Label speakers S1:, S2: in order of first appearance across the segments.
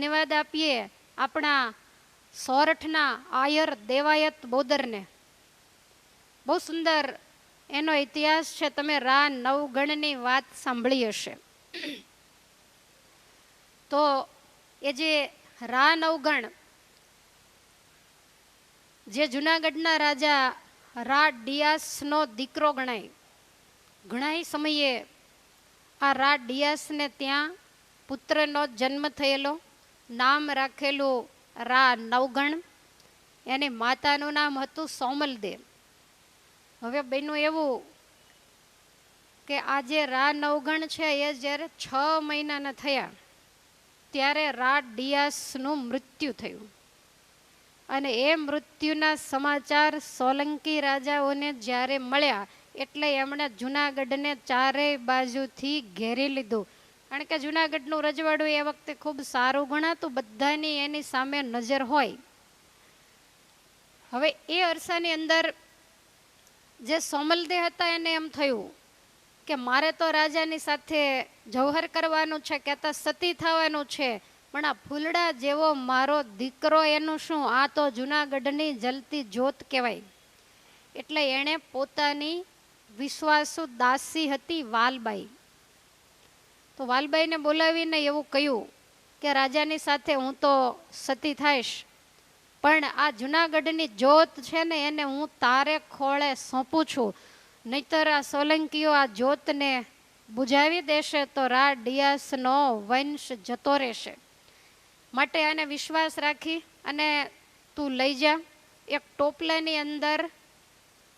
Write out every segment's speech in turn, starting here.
S1: ધન્યવાદ આપીએ આપણા સોરઠના આયર દેવાયત બોદરને. બહુ સુંદર એનો ઇતિહાસ છે, તમે રા નવગણની વાત સાંભળી હશે. તો એ જે રા નવગણ જે જુનાગઢના રાજા રા ડિયાસનો દીકરો ગણાય ઘણા સમયે આ રા ડિયાસને ત્યાં પુત્રનો જન્મ થયેલો. નામ રાખેલું રા નવગણ, એની માતાનું નામ હતું સોમલદેવ. હવે બેનું એવું કે આ જે રા નવગણ છે એ જ્યારે છ મહિનાના થયા, ત્યારે રા ડિયાસનું મૃત્યુ થયું. અને એ મૃત્યુના સમાચાર સોલંકી રાજાઓને જ્યારે મળ્યા, એટલે એમણે જુનાગઢને ચારેય બાજુથી ઘેરી લીધું. કારણ કે જુનાગઢનું રજવાડું એ વખતે ખૂબ સારું ગણાતું, બધાની એની સામે નજર હોય. હવે એ અરસાની અંદર જે સોમલદે હતા એને એમ થયું કે મારે તો રાજાની સાથે જૌહર કરવાનું છે, કહેતા સતી થવાનું છે, પણ આ ફૂલડા જેવો મારો દીકરો એનું શું? આ તો જુનાગઢની જલતી જ્યોત કહેવાય. એટલે એણે પોતાની વિશ્વાસુ દાસી હતી વાલબાઈ. તો વાલબાઈને બોલાવીને એવું કહ્યું કે, રાજાની સાથે હું તો સતી થઈશ, પણ આ જુનાગઢની જોત છે ને એને હું તારે ખોળે સોંપું છું. નહીતર આ સોલંકીઓ આ જ્યોતને બુજાવી દેશે તો રા ડિયાસનો વંશ જતો રહેશે. માટે આને વિશ્વાસ રાખી અને તું લઈ જા. એક ટોપલાની અંદર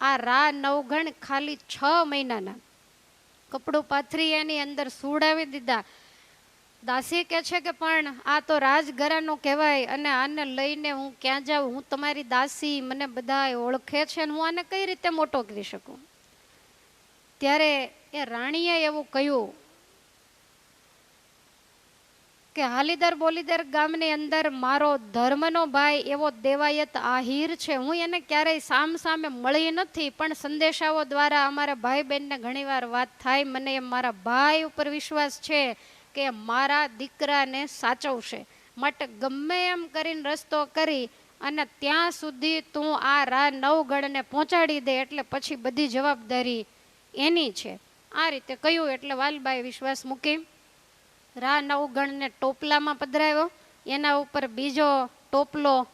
S1: આ રા નવગણ ખાલી છ મહિનાના કપડું પાથરી એની અંદર સુડાવી દીધા. દાસી કે છે કે, પણ આ તો રાજઘરાનું કહેવાય અને આને લઈને હું ક્યાં જાઉં? હું તમારી દાસી, મને બધા ઓળખે છે અને હું આને કઈ રીતે મોટો કરી શકું? ત્યારે એ રાણીએ એવું કહ્યું કે હાલીદર બોલીદર ગામની અંદર મારો ધર્મનો ભાઈ એવો દેવાયત આહિર છે. હું એને ક્યારેય સામ સામે મળી નથી, પણ સંદેશાઓ દ્વારા અમારા ભાઈ બહેનને ઘણીવાર વાત થાય. મને મારા ભાઈ ઉપર વિશ્વાસ છે કે મારા દીકરાને સાચવશે. માટે ગમે એમ કરીને રસ્તો કરી અને ત્યાં સુધી તું આ રા નવગઢને પહોંચાડી દે એટલે પછી બધી જવાબદારી એની છે. આ રીતે કહ્યું એટલે વાલબાઈ વિશ્વાસ મૂકી? રા નવગણને ટોપલામાં પધરાવ્યો. એના ઉપર બીજો ટોપલો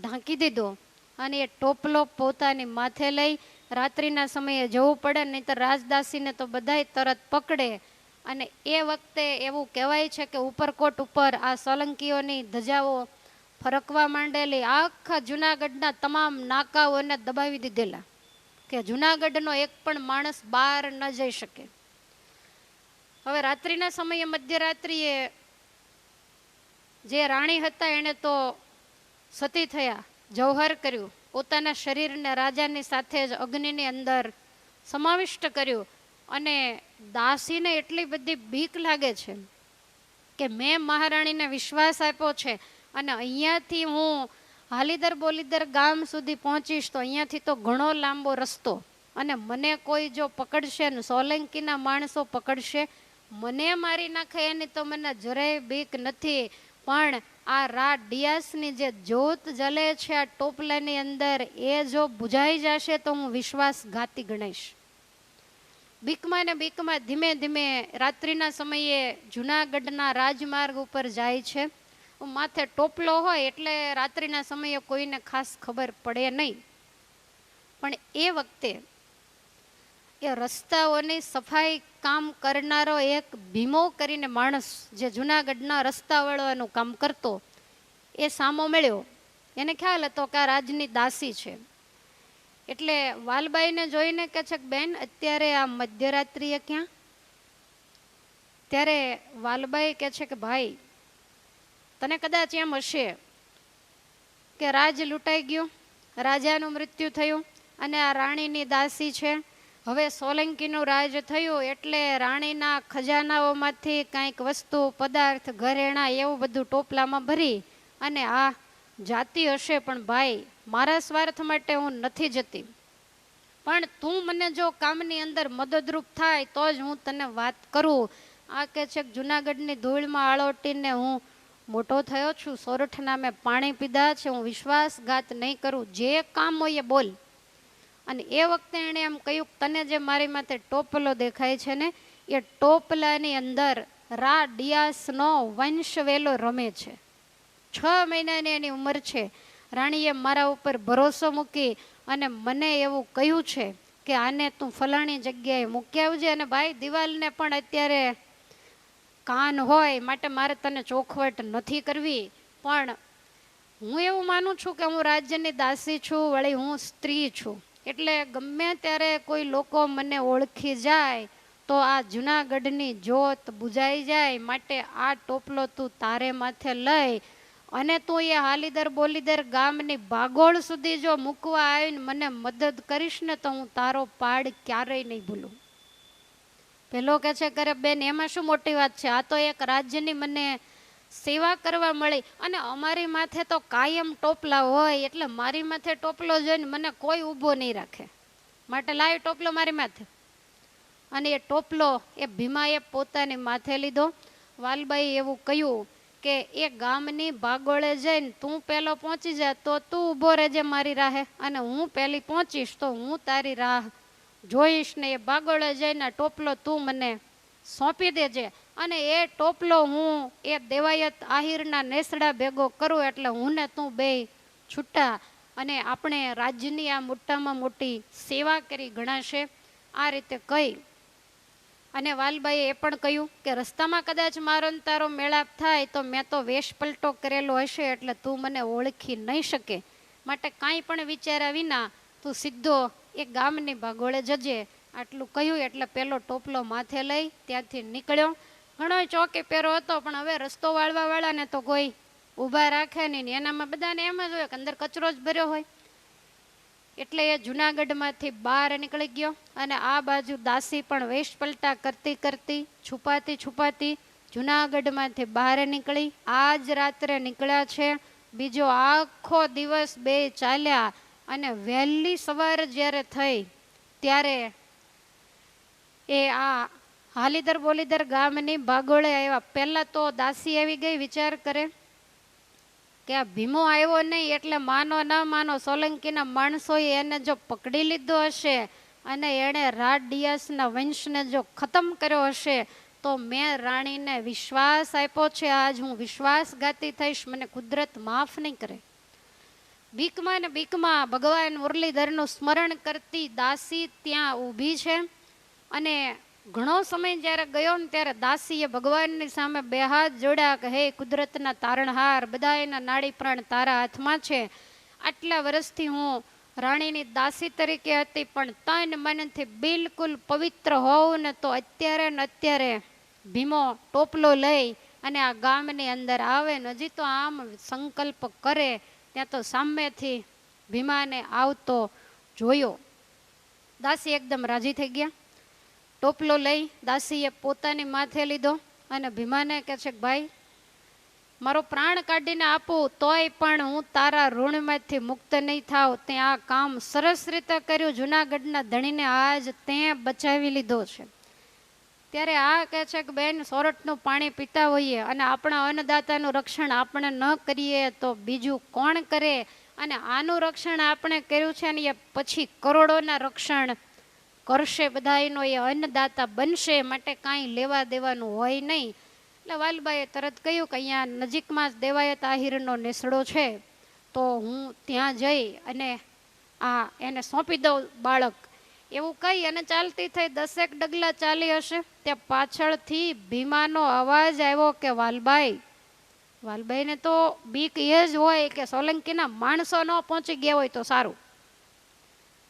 S1: ઢાંકી દીધો અને એ ટોપલો પોતાની માથે લઈ રાત્રિના સમયે જવું પડે નહીં તો રાજદાસીને તો બધાય તરત પકડે. અને એ વખતે એવું કહેવાય છે કે ઉપરકોટ ઉપર આ સોલંકીઓની ધજાઓ ફરકવા માંડેલી. આખા જુનાગઢના તમામ નાકાઓને દબાવી દીધેલા. કે જુનાગઢનો એક પણ માણસ બહાર ન જઈ શકે. હવે રાત્રિના સમયે મધ્યરાત્રિએ જે રાણી હતા એણે તો સતી થયા જૌહર કર્યું, પોતાના શરીરને રાજાની સાથે જ અગ્નિની અંદર સમાવિષ્ટ કર્યું અને દાસીને એટલી બધી બીક લાગે છે કે મેં મહારાણીને વિશ્વાસ આપ્યો છે અને અહીંયાથી હું હાલીદર બોલીદર ગામ સુધી પહોંચીશ તો અહીંયાથી તો ઘણો લાંબો રસ્તો અને મને કોઈ જો પકડશે ને સોલંકીના માણસો પકડશે મને મારી નાખે એની તો મને જરાય બીક નથી, પણ આ રા ડિયાસની જે જ્યોત જલે છે, આ ટોપલાની અંદર એ જો બુઝાઈ જશે તો હું વિશ્વાસઘાતી ગણાઈશ બીકમાં ને બીકમાં ધીમે ધીમે રાત્રિના સમયે જુનાગઢના રાજમાર્ગ ઉપર જાય છે. માથે ટોપલો હોય એટલે રાત્રિના સમયે કોઈને ખાસ ખબર પડે નહીં. પણ એ વખતે એ રસ્તાઓની સફાઈ કામ કરનારો એક ભીમો કરીને માણસ જે જૂનાગઢના રસ્તા વળવાનું કામ કરતો, એ સામો મળ્યો. એને ખ્યાલ હતો કે આ રાજની દાસી છે. એટલે વાલબાઈને જોઈને કે છે બેન, અત્યારે આ મધ્યરાત્રિએ ક્યાં? ત્યારે વાલબાઈ કે છે કે, ભાઈ, તને કદાચ એમ હશે કે રાજ લૂંટાઈ ગયું, રાજાનું મૃત્યુ થયું અને આ રાણીની દાસી છે હવે સોલંકીનું રાજ થયું એટલે રાણીના ખજાનાઓમાંથી કાંઈક વસ્તુ, પદાર્થ, ઘરેણા એવું બધું ટોપલામાં ભરી અને આ જાતિ હશે પણ ભાઈ, મારા સ્વાર્થ માટે હું નથી જતી. પણ તું મને જો કામની અંદર મદદરૂપ થાય તો જ હું તને વાત કરું. આ કે છે જુનાગઢની ધૂળમાં આળોટીને હું મોટો થયો છું. સોરઠના મેં પાણી પીધા છે. હું વિશ્વાસઘાત નહીં કરું. જે કામ હોય એ બોલ. અને એ વખતે એણે એમ કહ્યું, તને જે મારી માથે ટોપલો દેખાય છે ને, એ ટોપલાની અંદર રા ડિયાસનો વંશવેલો રમે છે. છ મહિનાની એની ઉંમર છે. રાણીએ મારા ઉપર ભરોસો મૂકી અને મને એવું કહ્યું છે કે આને તું ફલાણી જગ્યાએ મૂકી આવજે અને ભાઈ દિવાલને પણ અત્યારે કાન હોય માટે મારે તને ચોખવટ નથી કરવી. પણ હું એવું માનું છું કે હું રાજ્યની દાસી છું, વળી હું સ્ત્રી છું. એટલે ગમે ત્યારે કોઈ લોકો મને ઓળખી જાય, તો આ જૂનાગઢની જોત બુજાઈ જાય, માટે આ ટોપલો તું તારે માથે લઈ. અને તું એ હાલીદર બોલીદર ગામની ભાગોળ સુધી જો મૂકવા આવીને મને મદદ કરીશ ને તો હું તારો પાડ ક્યારેય નહીં ભૂલું. પેલો કે છે કરે બેન, એમાં શું મોટી વાત છે? આ તો એક રાજ્યની મને સેવા કરવા મળી. અને અમારી માથે તો કાયમ ટોપલા હોય એટલે મારી માથે ટોપલો જોઈને મને કોઈ ઊભો નહીં રાખે. માટે લાવી ટોપલો મારી માથે. અને એ ટોપલો, એ ભીમાએ પોતાને માથે લીધો. વાલબાઈ એવું કહ્યું કે, એ ગામની ભાગોળે જઈને તું પહેલો પહોંચી જા, તો તું ઊભો રહેજે મારી રાહે. અને હું પહેલી પહોંચીશ, તો હું તારી રાહ જોઈશ ને એ ભાગોળે જઈને ટોપલો તું મને સોંપી દેજે. અને એ ટોપલો હું એ દેવાયત આહિરના નેસડા ભેગો કરું એટલે હું ને તું બે છૂટા. અને આપણે રાજ્યની આ મોટામાં મોટી સેવા કરી ગણાશે. આ રીતે કહી અને વાલબાઈએ એ પણ કહ્યું કે રસ્તામાં કદાચ મારો તારો મેળાપ થાય તો મેં તો વેશ પલટો કરેલો હશે એટલે તું મને ઓળખી નહીં શકે. માટે કાંઈ પણ વિચાર્યા વિના તું સીધો એ ગામની ભાગોળે જજે. આટલું કહ્યું એટલે પેલો ટોપલો માથે લઈ ત્યાંથી નીકળ્યો. ઘણો ચોકી પહેરો હતો, પણ હવે રસ્તો વાળવા વાળાને તો કોઈ ઊભા રાખે નહીં એનામાં બધાને એમ જ હોય કે અંદર કચરો જ ભર્યો હોય. એટલે એ જુનાગઢમાંથી બહાર નીકળી ગયો અને આ બાજુ દાસી પણ વેશ પલટા કરતી કરતી છુપાતી છુપાતી જુનાગઢમાંથી બહાર નીકળી. આજ રાત્રે નીકળ્યા છે. બીજો આખો દિવસ બે ચાલ્યા અને વહેલી સવાર જ્યારે થઈ, ત્યારે એ આ હાલીદર બોલીદર ગામની ભાગોળે આવ્યા. પહેલાં તો દાસી આવી ગઈ, વિચાર કરે કે આ ભીમો આવ્યો નહીં એટલે માનો ના માનો સોલંકીના માણસોએ એને જો પકડી લીધો હશે અને એણે રાડિયાસના વંશને જો ખતમ કર્યો હશે, તો મેં રાણીને વિશ્વાસ આપ્યો છે. આજ હું વિશ્વાસઘાતી થઈશ, મને કુદરત માફ નહીં કરે. બીકમાં ને બીકમાં ભગવાન મુરલીધરનું સ્મરણ કરતી દાસી ત્યાં ઊભી છે અને ઘણો સમય જ્યારે ગયો ને ત્યારે દાસીએ ભગવાનની સામે બે હાથ જોડ્યા કે, હે કુદરતના તારણહાર, બધા એના નાડી પ્રાણ તારા હાથમાં છે. આટલા વર્ષથી હું રાણીની દાસી તરીકે હતી, પણ તન મનથી બિલકુલ પવિત્ર હોઉં ને તો અત્યારે ને અત્યારે ભીમો ટોપલો લઈ અને આ ગામની અંદર આવે ને હજી તો આમ સંકલ્પ કરે, ત્યાં તો સામેથી ભીમાને આવતો જોયો. દાસી એકદમ રાજી થઈ ગયા. ટોપલો લઈ દાસીએ પોતાની માથે લીધો અને ભીમાને કહે છે ભાઈ, મારો પ્રાણ કાઢીને આપું, તોય પણ હું તારા ઋણમાંથી મુક્ત નહીં થાવ. તે આ કામ સરસ રીતે કર્યું. જુનાગઢના ધણીને આજ તે બચાવી લીધો છે. ત્યારે આ કહે છે કે બેન, સોરઠનું પાણી પીતા હોઈએ અને આપણા અન્નદાતાનું રક્ષણ આપણે ન કરીએ તો બીજું કોણ કરે? અને આનું રક્ષણ આપણે કર્યું છે અને એ પછી કરોડોના રક્ષણ કરશે બધા એનો એ અન્નદાતા બનશે, માટે કાંઈ લેવા દેવાનું હોય નહીં. એટલે વાલબાએ તરત કહ્યું કે અહીંયા નજીકમાં જ દેવાયત આહિરનો નેસડો છે, તો હું ત્યાં જઈ અને આ એને સોંપી દઉં બાળક. એવું કહી અને ચાલતી થઈ દસેક ડગલા ચાલી હશે, ત્યાં પાછળથી ભીમાનો અવાજ આવ્યો કે વાલબાઈ, વાલબાઈને તો બીક એ જ હોય કે સોલંકીના માણસો ન પહોંચી ગયા હોય તો સારું.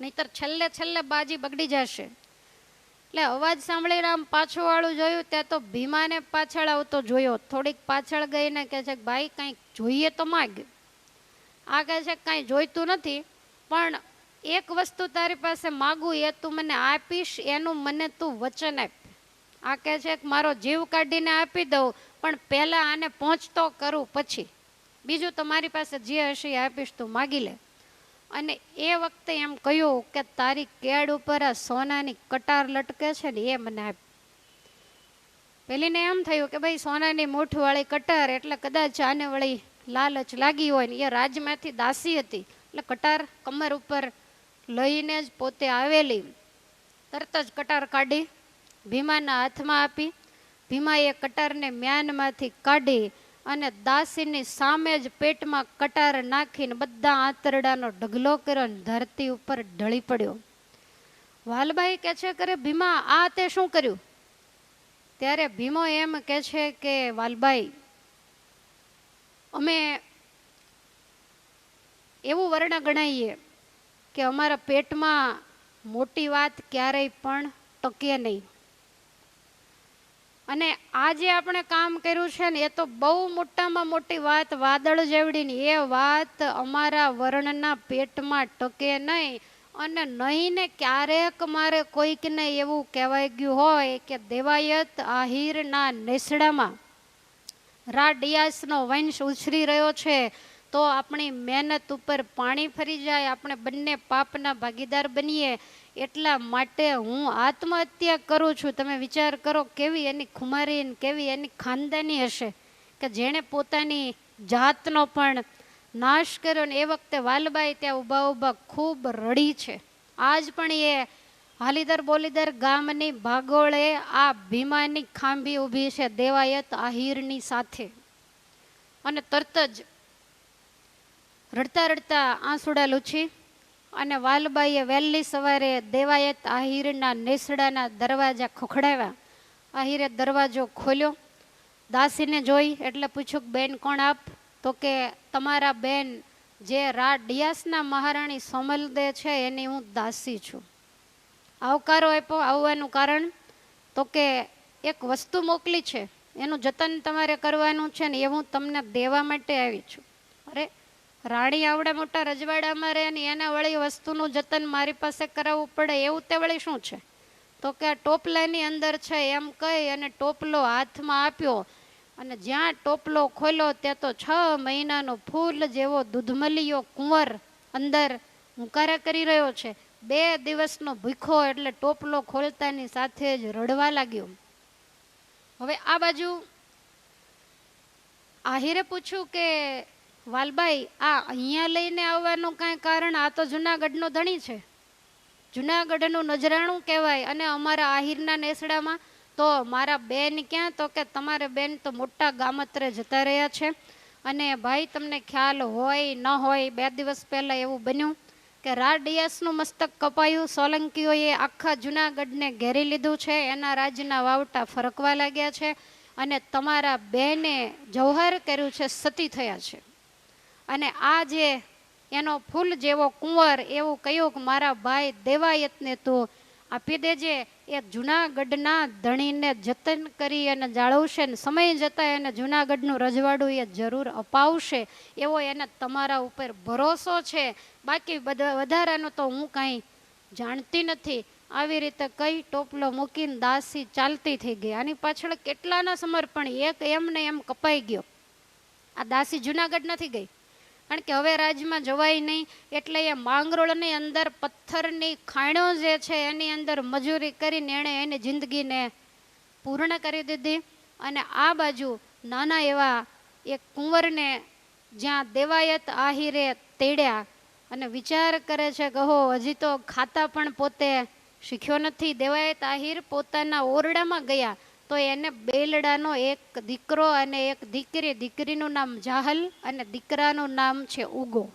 S1: નહીતર છેલ્લે છેલ્લે બાજી બગડી જશે. એટલે અવાજ સાંભળીને આમ પાછું વાળું જોયું ત્યાં તો ભીમાને પાછળ આવતો જોયો. થોડીક પાછળ ગઈને કહે છે ભાઈ કંઈક જોઈએ તો માગ. આ કહે છે કાંઈ જોઈતું નથી, પણ એક વસ્તુ તારી પાસે માગું એ તું મને આપીશ, એનું મને તું વચન આપ. આ કહે છે કે મારો જીવ કાઢીને આપી દઉં, પણ પહેલાં આને પહોંચતો કરું પછી. બીજું તમારી પાસે જે હશે એ આપીશ તું માગી લે. અને એ વખતે એમ કહ્યું કે તારી કેડ ઉપર આ સોનાની કટાર લટકે છે ને એ મને આપ. પેલીને એમ થયું કે ભાઈ સોનાની મૂઠવાળી કટાર એટલે કદાચ આને વળી લાલચ લાગી હોય ને એ રાજમાંથી દાસી હતી. એટલે કટાર કમર ઉપર લઈને જ પોતે આવેલી. તરત જ કટાર કાઢી, ભીમાના હાથમાં આપી. ભીમાએ કટારને મ્યાનમાંથી કાઢી અને દાસીની સામે જ પેટમાં કટાર નાખીને બધા આંતરડાનો ઢગલો કર્યો અને ધરતી ઉપર ઢળી પડ્યો. વાલબાઈ કે છે કરે ભીમા, આ તે શું કર્યું? ત્યારે ભીમો એમ કે છે કે, વાલબાઈ, અમે એવું વર્ણ ગણાઈએ કે અમારા પેટમાં મોટી વાત ક્યારેય પણ ટકે નહીં. અને આ જે આપણે કામ કર્યું છે ને, એ તો બહુ મોટામાં મોટી વાત, વાદળ જેવડીની એ વાત અમારા વર્ણના પેટમાં ટકે નહીં અને નહીં ને ક્યારેક મારે કોઈકને એવું કહેવાય ગયું હોય કે દેવાયત આહિરના નેસડામાં રાડિયાસનો વંશ ઉછરી રહ્યો છે, તો આપણી મહેનત ઉપર પાણી ફરી જાય, આપણે બંને પાપના ભાગીદાર બનીએ એટલા માટે હું આત્મહત્યા કરું છું. તમે વિચાર કરો કેવી એની ખુમારી કેવી એની ખાનદાની હશે કે જેણે પોતાની જાતનો પણ નાશ કર્યો ને એ વખતે વાલબાઈ ત્યાં ઊભા ઊભા ખૂબ રડી છે. આજ પણ એ હાલીદર બોલીદર ગામની ભાગોળે આ ભીમાની ખાંભી ઊભી છે દેવાયત આહિરની સાથે. અને તરત જ રડતા રડતા આંસુડા લૂછી. અને વાલબાઈએ વહેલી સવારે દેવાયત આહિરના નેસડાના દરવાજા ખોખડાવ્યા. આહિરે દરવાજો ખોલ્યો. દાસીને જોઈ એટલે પૂછ્યું, બેન, કોણ આપ? તો કે, તમારા બેન જે રા ડિયાસના મહારાણી સોમલદે છે, એની હું દાસી છું. આવકારો આપ્યો આવવાનું કારણ તો કે, એક વસ્તુ મોકલી છે. એનું જતન તમારે કરવાનું છે ને એ હું તમને દેવા માટે આવી છું. અરે રાણી આવડા મોટા રજવાડામાં રહે ને એને વળી વસ્તુનું જતન મારી પાસે કરાવવું પડે એવું તે વળી શું છે? તો કે આ ટોપલાની અંદર છે એમ કહી અને ટોપલો હાથમાં આપ્યો અને જ્યાં ટોપલો ખોલ્યો ત્યાં તો છ મહિનાનો ફૂલ જેવો દૂધમલીયો કુંવર અંદર હુંકારા કરી રહ્યો છે. બે દિવસનો ભૂખો એટલે ટોપલો ખોલતાની સાથે જ રડવા લાગ્યો. હવે આ બાજુ આહિરે પૂછ્યું કે વાલબાઈ, આ અહીંયા લઈને આવવાનું કાંઈ કારણ? આ તો જુનાગઢનો ધણી છે. જુનાગઢનું નજરાણું કહેવાય અને અમારા આહિરના નેસડામાં તો મારા બેન ક્યાં? તો કે તમારે બેન તો મોટા ગામત્રે જતા રહ્યા છે. અને ભાઈ, તમને ખ્યાલ હોય, ન હોય, બે દિવસ પહેલાં એવું બન્યું કે રાડિયાસનું મસ્તક કપાયું, સોલંકીઓએ આખા જુનાગઢને ઘેરી લીધું છે. એના રાજના વાવટા ફરકવા લાગ્યા છે અને તમારા બેને જૌહર કર્યું છે, સતી થયા છે. અને આ જે એનો ફૂલ જેવો કુંવર એવું કહ્યું કે મારા ભાઈ દેવાયતને તું આપી દેજે, એ જુનાગઢના ધણીને જતન કરી અને જાળવશે ને સમય જતાં એને જુનાગઢનું રજવાડું એ જરૂર અપાવશે, એવો એને તમારા ઉપર ભરોસો છે. બાકી બધા વધારાનું તો હું કાંઈ જાણતી નથી. આવી રીતે કઈ ટોપલો મૂકીને દાસી ચાલતી થઈ ગઈ. આની પાછળ કેટલાના સમર્પણ? એક એમને એમ કપાઈ ગયો. આ દાસી જુનાગઢ નથી ગઈ? કારણ કે હવે રાજમાં જવાય નહીં, એટલે એ માંગરોળની અંદર પથ્થરની ખાણો જે છે એની અંદર મજૂરી કરીને એણે એની જિંદગીને પૂર્ણ કરી દીધી. અને આ બાજુ નાના એવા એક કુંવરને જ્યાં દેવાયત આહિરે તેડ્યા અને વિચાર કરે છે કહો હજી તો ખાતા પણ પોતે શીખ્યો નથી. દેવાયત આહિર પોતાના ઓરડામાં ગયા. તો એને બેલડાનો એક દીકરો અને એક દીકરી, દીકરીનું નામ જાહલ અને દીકરાનું નામ છે ઉગો.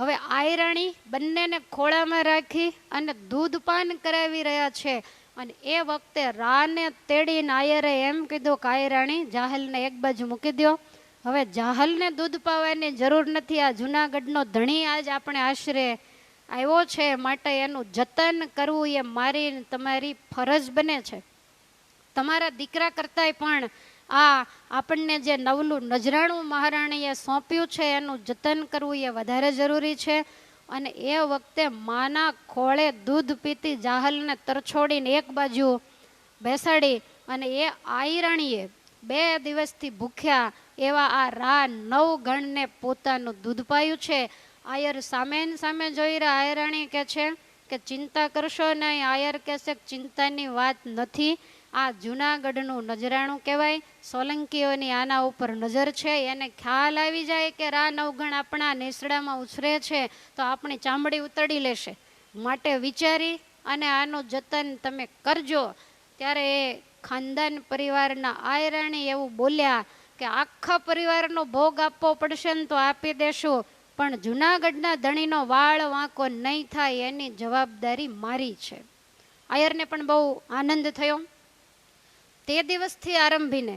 S1: હવે આયરાણી બંનેને ખોળામાં રાખી અને દૂધપાન કરાવી રહ્યા છે. અને એ વખતે રાને તેડીને આયરે એમ કીધું કે, આયરાણી, જાહલને એક બાજુ મૂકી દો હવે જાહલને દૂધ પાવાની જરૂર નથી. આ જુનાગઢનો ધણી આજ આપણે આશરે આવ્યો છે. માટે એનું જતન કરવું એ મારી તમારી ફરજ બને છે. તમારા દીકરા કરતાંય પણ આ આપણને જે નવલું નજરાણું મહારાણીએ સોંપ્યું છે, એનું જતન કરવું એ વધારે જરૂરી છે. અને એ વખતે માના ખોળે દૂધ પીતી જાહલને તરછોડીને એક બાજુ બેસાડી અને એ આયરાણીએ બે દિવસથી ભૂખ્યા એવા આ રા નવ ગણને પોતાનું દૂધ પાયું છે. આયર સામે સામે જોઈ રહ્યા, આયરાણી કે છે કે ચિંતા કરશો નહીં, આયર કહેશે ચિંતાની વાત નથી. આ જૂનાગઢનું નજરાણું કહેવાય. સોલંકીઓની આના ઉપર નજર છે. એને ખ્યાલ આવી જાય કે રા નવગણ આપણા નેસડામાં ઉછરે છે તો આપણી ચામડી ઉતરી લેશે. માટે વિચારી અને આનું જતન તમે કરજો. ત્યારે એ ખાનદાન પરિવારના આયરાણી એવું બોલ્યા કે આખા પરિવારનો ભોગ આપવો પડશે ને તો આપી દેશું. પણ જુનાગઢના ધણીનો વાળ વાંકો નહીં થાય એની જવાબદારી મારી છે. આયરને પણ બહુ આનંદ થયો. તે દિવસથી આરંભીને,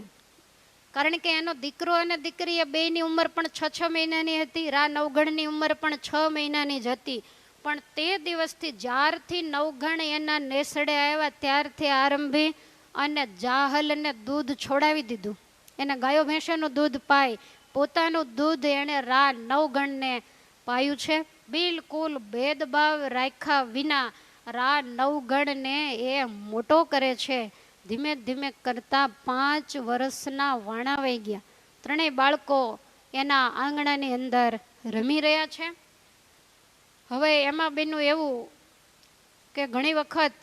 S1: કારણ કે એનો દીકરો અને દીકરી એ બેયની ઉંમર પણ છ છ મહિનાની હતી, રા નવગણની ઉંમર પણ છ મહિનાની જ હતી. પણ તે દિવસથી જ્યારથી નવગણ એના નેસડે આવ્યા, ત્યારથી આરંભી અને જાહલને દૂધ છોડાવી દીધું. એને ગાયો ભેંસોનું દૂધ પાય. પોતાનું દૂધ એણે રા નવગણને પાયું છે. બિલકુલ ભેદભાવ રાખ્યા વિના રા નવગણને એ મોટો કરે છે. ધીમે ધીમે કરતા પાંચ વર્ષના વાણાવાઈ ગયા. ત્રણેય બાળકો એના આંગણાની અંદર રમી રહ્યા છે. હવે એમાં બેનું એવું કે ઘણી વખત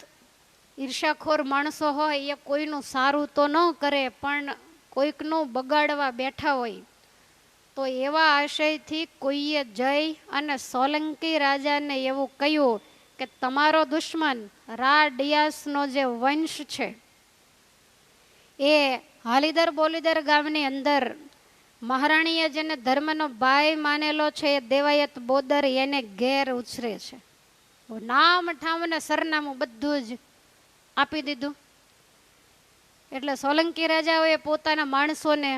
S1: ઈર્ષાખોર માણસો હોય એ કોઈનું સારું તો ન કરે, પણ કોઈકનું બગાડવા બેઠા હોય. તો એવા આશયથી કોઈએ જઈ અને સોલંકી રાજાને એવું કહ્યું કે તમારો દુશ્મન રા ડિયાસનો જે વંશ છે. એ હાલીદર બોલીદર ગામની અંદર મહારાણીએ જેને ધર્મનો ભાઈ માનેલો છે, એ દેવાયત બોદર એને ઘેર ઉછરે છે. નામ, ઠામ ને સરનામું બધું જ આપી દીધું. એટલે સોલંકી રાજાઓએ પોતાના માણસોને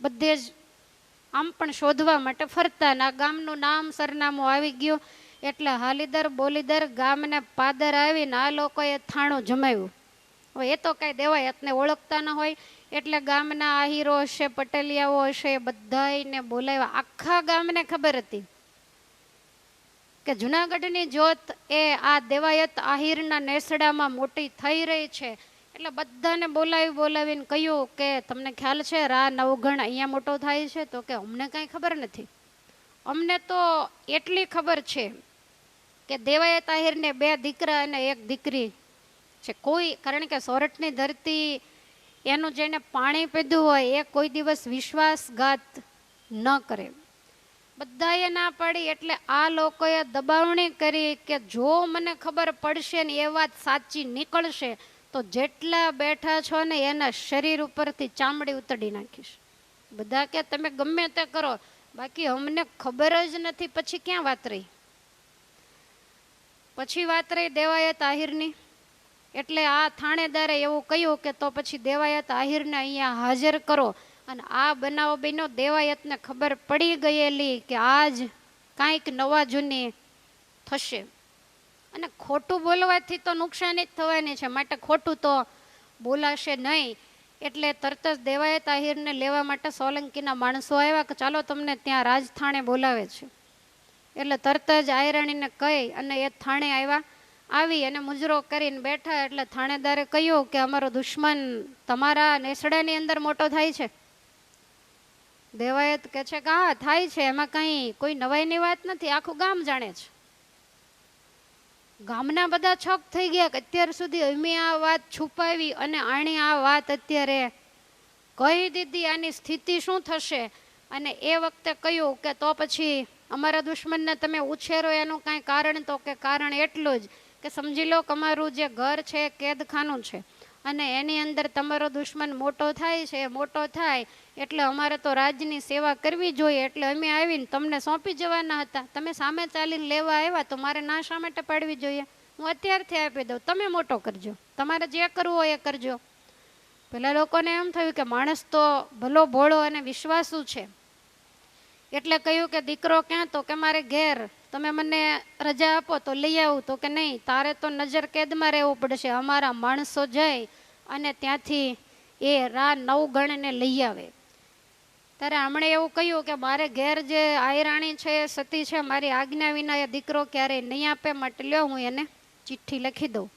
S1: બધે જ આમ પણ શોધવા માટે ફરતા ના ગામનું નામ, સરનામું આવી ગયું. એટલે હાલીદર બોલીદર ગામને પાદર આવીને આ લોકોએ થાણું જમાવ્યું. હવે એ તો કાંઈ દેવાયતને ઓળખતા ન હોય. એટલે ગામના આહીરો હશે, પટેલિયાઓ હશે, એ બધાને બોલાવ્યા. આખા ગામને ખબર હતી કે જુનાગઢની જોત એ આ દેવાયત આહિરના નેસડામાં મોટી થઈ રહી છે. એટલે બધાને બોલાવી બોલાવીને કહ્યું કે, તમને ખ્યાલ છે રા નવગણ અહીંયા મોટો થાય છે? તો કે, અમને કાંઈ ખબર નથી. અમને તો એટલી ખબર છે કે દેવાયત આહિરને બે દીકરા અને એક દીકરી છે. કોઈ, કારણ કે સોરઠની ધરતી એનું જેને પાણી પીધું હોય, એ કોઈ દિવસ વિશ્વાસઘાત ન કરે. બધાએ ના પાડી એટલે આ લોકોએ દબાવણી કરી કે જો મને ખબર પડશે ને એ વાત સાચી નીકળશે, તો જેટલા બેઠા છો ને એના શરીર ઉપરથી ચામડી ઉતડી નાખીશ. બધા કે તમે ગમે તે કરો, બાકી અમને ખબર જ નથી, પછી ક્યાં વાત રહી? પછી વાત રહી દેવાય આહિરની? એટલે આ થાણેદારે એવું કહ્યું કે તો પછી દેવાયત આહિરને અહીંયા હાજર કરો. અને આ બનાવ બન્યો. દેવાયતને ખબર પડી ગયેલી કે આજ કાંઈક નવા જૂની થશે. અને ખોટું બોલવાથી તો નુકસાની જ થવાની છે. માટે ખોટું તો બોલાશે નહીં. એટલે તરત જ દેવાયત આહિરને લેવા માટે સોલંકીના માણસો આવ્યા કે ચાલો તમને ત્યાં રાજથાણે બોલાવે છે. એટલે તરત જ આયરાણીને કહી અને એ થાણે આવ્યા. આવી અને મુજરો કરીને બેઠા એટલે થાણેદારે કહ્યું કે અમારો દુશ્મન તમારા નેસડાની અંદર મોટો થાય છે. દેવાયત કે છે કે હા, થાય છે, એમાં કંઈ, કોઈ નવાઈની વાત નથી, આખું ગામ જાણે છે. ગામના બધા છક થઈ ગયા કે અત્યાર સુધી અમે આ વાત છુપાવી અને આણે આ વાત અત્યારે કહી દીધી, આની સ્થિતિ શું થશે? અને એ વખતે કહ્યું કે તો પછી અમારા દુશ્મનને તમે ઉછેરો, એનું કાંઈ કારણ તો કે કારણ એટલું જ. કે સમજી લો તમારું જે ઘર છે કેદખાનું છે. અને એની અંદર તમારો દુશ્મન મોટો થાય છે મોટો થાય એટલે અમારે તો રાજની સેવા કરવી જોઈએ એટલે અમે આવીને તમને સોંપી જવાના હતા. તમે સામે ચાલીને લેવા આવ્યા તો મારે ના શા માટે પાડવી જોઈએ? હું અત્યારથી આપી દઉં. તમે મોટો કરજો. તમારે જે કરવું હોય એ કરજો. પેલા લોકોને એમ થયું કે માણસ તો ભલો, ભોળો અને વિશ્વાસુ છે. એટલે કહ્યું કે દીકરો ક્યાં તો કે મારે ઘેર તમે મને રજા આપો તો લઈ આવું તો કે નહીં? તારે તો નજર કેદમાં રહેવું પડશે. અમારા માણસો જાય અને ત્યાંથી એ રા નવ ગણને લઈ આવે. ત્યારે હમણે એવું કહ્યું કે મારે ઘેર જે આયરાણી છે, સતી છે, મારી આજ્ઞા વિના એ દીકરો ક્યારેય નહીં આપે? માટે લ્યો, હું એને ચિઠ્ઠી લખી દઉં.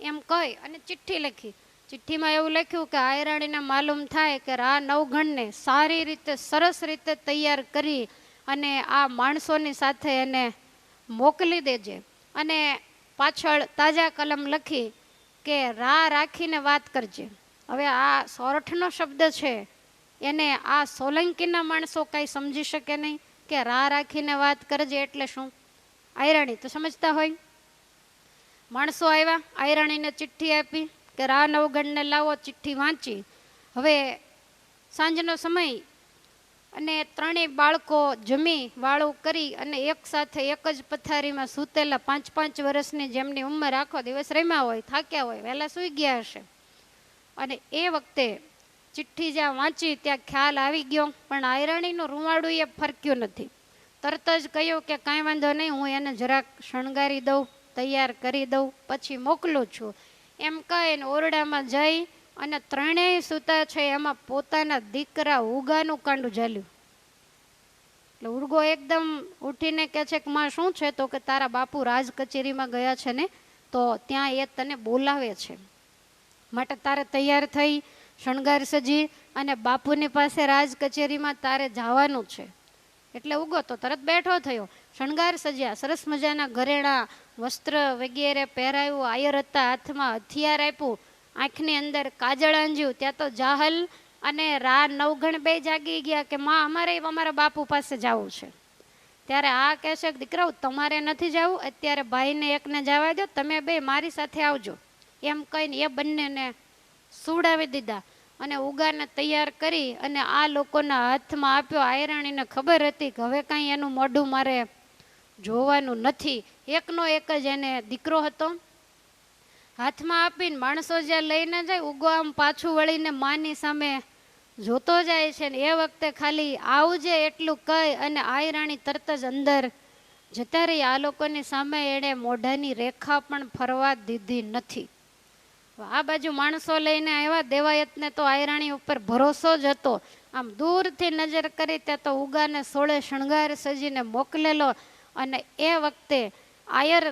S1: એમ કહી અને ચિઠ્ઠી લખી. ચિઠ્ઠીમાં એવું લખ્યું કે આયરાણીને માલુમ થાય કે રા નવગણને સારી રીતે, સરસ રીતે તૈયાર કરી અને આ માણસોની સાથે એને મોકલી દેજે. અને પાછળ તાજા કલમ લખી કે રા રાખીને વાત કરજે. હવે આ સોરઠનો શબ્દ છે. એને આ સોલંકીના માણસો કાંઈ સમજી શકે નહીં કે રા રાખીને વાત કરજે એટલે શું? આયરાણી, તો સમજતા હોય? માણસો આવ્યા, આયરાણીને ચિઠ્ઠી આપી કે રા નવગણને લાવો, ચિઠ્ઠી વાંચી. હવે સાંજનો સમય અને ત્રણેય બાળકો જમી વાળું કરી અને એક સાથે એક જ પથારીમાં સૂતેલા પાંચ પાંચ વર્ષની જેમની ઉંમર આખો દિવસ રમ્યા હોય, થાક્યા હોય, વહેલા સૂઈ ગયા હશે. અને એ વખતે ચિઠ્ઠી જ્યાં વાંચી ત્યાં ખ્યાલ આવી ગયો, પણ આયરાણીનું રૂવાડું એ ફરક્યું નથી. તરત જ કહ્યું કે કાંઈ વાંધો નહીં, હું એને જરાક શણગારી દઉં, તૈયાર કરી દઉં, પછી મોકલું છું. એમ કહીને ઓરડામાં જઈ અને ત્રણેય સૂતા છે, એમાં પોતાના દીકરા ઉગાનું કાંડું ઝાલ્યું. એટલે ઉર્ગો એકદમ ઉઠીને કહે છે કે, માં, શું છે તો કે તારા બાપુ રાજ કચેરીમાં ગયા છે ને, તો ત્યાં એ તને બોલાવે છે. માટે તારે તૈયાર થઈ, શણગાર સજી અને બાપુની પાસે રાજ કચેરીમાં તારે જવાનું છે. એટલે ઉગો તો તરત બેઠો થયો. શણગાર સજ્યા, સરસ મજાના ઘરેણા વસ્ત્ર વગેરે પહેરાયું, આયર હતા, હાથમાં હથિયાર આપ્યું આંખની અંદર કાજળ અંજ્યું ત્યાં તો જાહલ અને રા નવઘણ બે જાગી ગયા કે, માં, અમારે અમારા બાપુ પાસે જવું છે. ત્યારે આ કહેશે કે, દીકરાઓ, તમારે નથી જવું, અત્યારે ભાઈને એકને જવા દો તમે બે મારી સાથે આવજો. એમ કહીને એ બંનેને સુડાવી દીધા અને ઉગાને તૈયાર કરી અને આ લોકોના હાથમાં આપ્યો આયરાણીને ખબર હતી કે, હવે કાંઈ એનું મોઢું મારે જોવાનું નથી. એકનો એક જ એને દીકરો હતો. હાથમાં આપીને માણસો જ્યાં લઈને જાય, ઉગો આમ પાછું વળીને માની સામે જોતો જાય છે ને એ વખતે ખાલી આવજે એટલું કહી અને આયરાણી તરત જ અંદર જતા રહી. આ લોકોની સામે એણે મોઢાની રેખા પણ ફરવા દીધી નથી. આ બાજુ માણસો લઈને આવ્યા, દેવાયતને તો આયરાણી ઉપર ભરોસો જ હતો. આમ દૂરથી નજર કરી ત્યાં તો ઉગાને સોળે શણગાર સજીને મોકલેલો અને એ વખતે આયર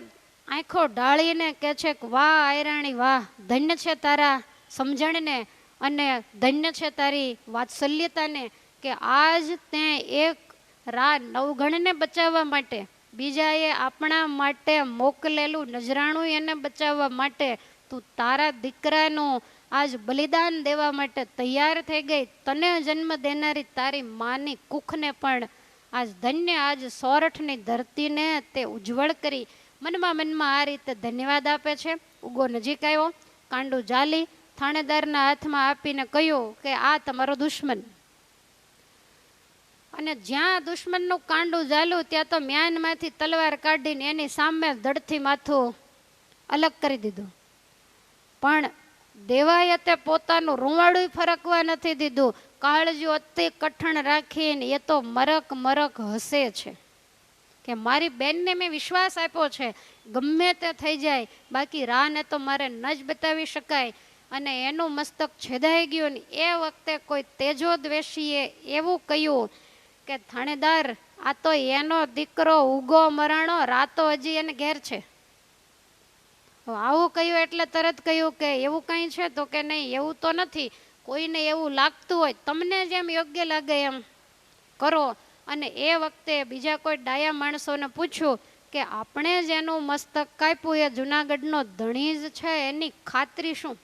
S1: આંખો ઢાળીને કહે છે કે, વાહ, આયરાણી, વાહ, ધન્ય છે તારા સમજણને અને ધન્ય છે તારી વાત્સલ્યતાને કે આજ તે એક રા નવગણને બચાવવા માટે, બીજાએ આપણા માટે મોકલેલું નજરાણું એને બચાવવા માટે તું તારા દીકરાનું આજ બલિદાન દેવા માટે તૈયાર થઈ ગઈ. તને જન્મ દેનારી તારી માની કુખને પણ આજ ધન્ય આજ સોરઠની ધરતીને તે ઉજ્જવળ કરી. મનમાં મનમાં આ રીતે ધન્યવાદ આપે છે. ઉગો નજીક આવ્યો, કાંડું જાલી, થાણેદારના હાથમાં આપીને કહ્યું કે આ તમારો દુશ્મન. અને જ્યાં દુશ્મનનું કાંડું જાલું ત્યાં તો મ્યાનમાંથી તલવાર કાઢીને એની સામે ધડથી માથું અલગ કરી દીધું. પણ દેવાયતે પોતાનું રૂવાડું ફરકવા નથી દીધું. કાળજું અતિ કઠણ રાખીને એ તો મરક મરક હસે છે. કે મારી બેનને મેં વિશ્વાસ આપ્યો છે, ગમે તે થઈ જાય, બાકી રાહને તો મારે ન જ બતાવી શકાય. અને એનું મસ્તક છેદાઈ ગયું ને એ વખતે કોઈ તેજો દ્વેષીએ એવું કહ્યું કે, થાણેદાર, આ તો એનો દીકરો ઉગો મરાણો રાતો હજી એને ઘેર છે. આવું કહ્યું એટલે તરત કહ્યું કે, એવું કંઈ છે? તો કે, નહીં, એવું તો નથી. કોઈને એવું લાગતું હોય, તમને જેમ યોગ્ય લાગે એમ કરો. અને એ વખતે બીજા કોઈ ડાયા માણસોને પૂછ્યું કે આપણે જેનું મસ્તક કાપ્યું, એ જુનાગઢનો ધણી જ છે, એની ખાતરી શું?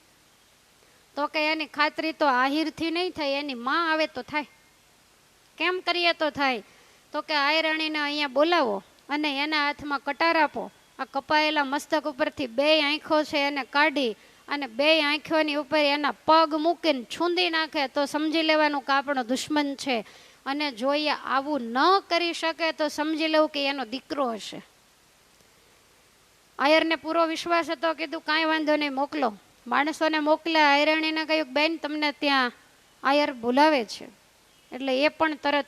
S1: તો કે એની ખાતરી તો આહિરથી નહીં થાય, એની માં આવે તો થાય. કેમ કરીએ તો થાય? તો કે આયરાણીને અહીંયા બોલાવો અને એના હાથમાં કટાર આપો. આ કપાયેલા મસ્તક ઉપરથી બે આંખો છે એને કાઢી અને બે આંખોની ઉપર એના પગ મૂકીને છૂંદી નાખે તો સમજી લેવાનું કે આપણો દુશ્મન છે. અને જો એ આવું ન કરી શકે તો સમજી લેવું કે એનો દીકરો હશે. આયરને પૂરો વિશ્વાસ હતો, કીધું, કાંઈ વાંધો નહીં, મોકલો. માણસોને મોકલ્યા આયરણીને કહ્યું, બેન, તમને ત્યાં આયર બોલાવે છે. એટલે એ પણ તરત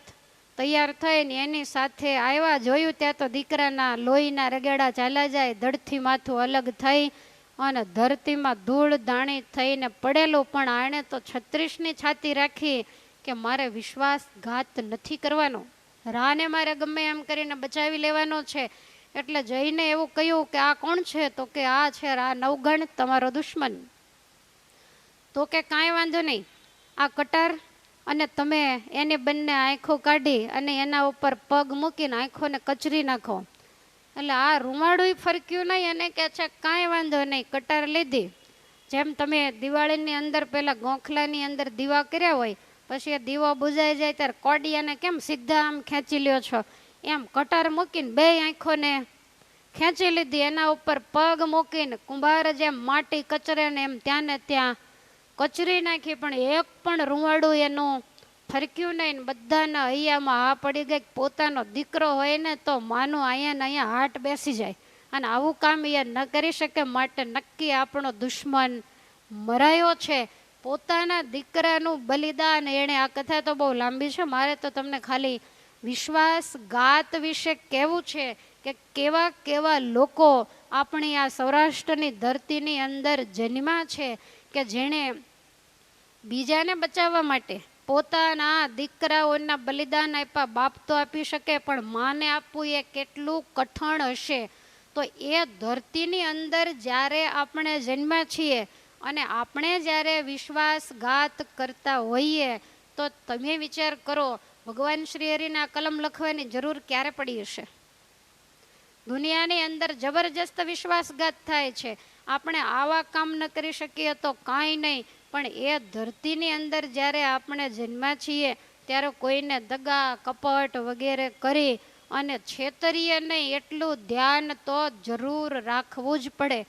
S1: તૈયાર થઈને એની સાથે આવ્યા, જોયું ત્યાં તો દીકરાના લોહીના રગેડા ચાલ્યા જાય, ધડથી માથું અલગ થઈ અને ધરતીમાં ધૂળ, દાણી થઈને પડેલું, પણ આણે તો છત્રીસની છાતી રાખી કે મારે વિશ્વાસઘાત નથી કરવાનો. રાને મારે ગમે એમ કરીને બચાવી લેવાનો છે. એટલે જઈને એવું કહ્યું કે આ કોણ છે? તો કે આ છે રા નવગણ તમારો દુશ્મન. તો કે કાંઈ વાંધો નહીં. આ કટાર અને તમે એની બંને આંખો કાઢી અને એના ઉપર પગ મૂકીને આંખોને કચરી નાખો. એટલે આ રૂમાડું ફરક્યું નહીં અને કે છે કાંઈ વાંધો નહીં, કટાર લીધી. જેમ તમે દિવાળીની અંદર પહેલાં ગોખલાની અંદર દીવા કર્યા હોય પછી એ દીવો બુઝાઈ જાય ત્યારે કોડિયાને કેમ સીધા આમ ખેંચી લ્યો છો? એમ કટાર મૂકીને બે આંખોને ખેંચી લીધી, એના ઉપર પગ મૂકીને કુંભાર જેમ માટી કચરે ને એમ ત્યાં ને ત્યાં કચરી નાખી, પણ એક પણ રૂવાડું એનું ફરક્યું નહીં બધાના અહીંયામાં હા પડી ગઈ પોતાનો દીકરો હોય ને તો માનું અહીંયા ને અહીંયા હાટ બેસી જાય. અને આવું કામ એ ન કરી શકે, માટે નક્કી આપણો દુશ્મન મરાયો છે. પોતાના દીકરાનું બલિદાન એણે આ કથા તો બહુ લાંબી છે. મારે તો તમને ખાલી વિશ્વાસઘાત વિશે કહેવું છે કે કેવા કેવા લોકો આપણી આ સૌરાષ્ટ્રની ધરતીની અંદર જન્મ્યા છે કે જેણે બીજાને બચાવવા માટે પોતાના દીકરાઓના બલિદાન આપ્યા, બાપ તો આપી શકે, પણ માને આપવું એ કેટલું કઠણ હશે? તો એ ધરતીની અંદર જ્યારે આપણે જન્મ્યા છીએ અને આપણે જ્યારે વિશ્વાસઘાત કરતા હોઈએ, તો તમે વિચાર કરો, ભગવાન શ્રી હરિના કલમ લખવાની જરૂર ક્યારે પડી હશે? દુનિયાની અંદર જબરજસ્ત વિશ્વાસઘાત થાય છે. આપણે આવા કામ ન કરી શકીએ તો કાંઈ નહીં, પણ એ ધરતીની અંદર જ્યારે આપણે જન્મ્યા છીએ, ત્યારે કોઈને દગા, કપટ વગેરે કરી અને છેતરીએ નહીં, એટલું ધ્યાન તો જરૂર રાખવું જ પડે.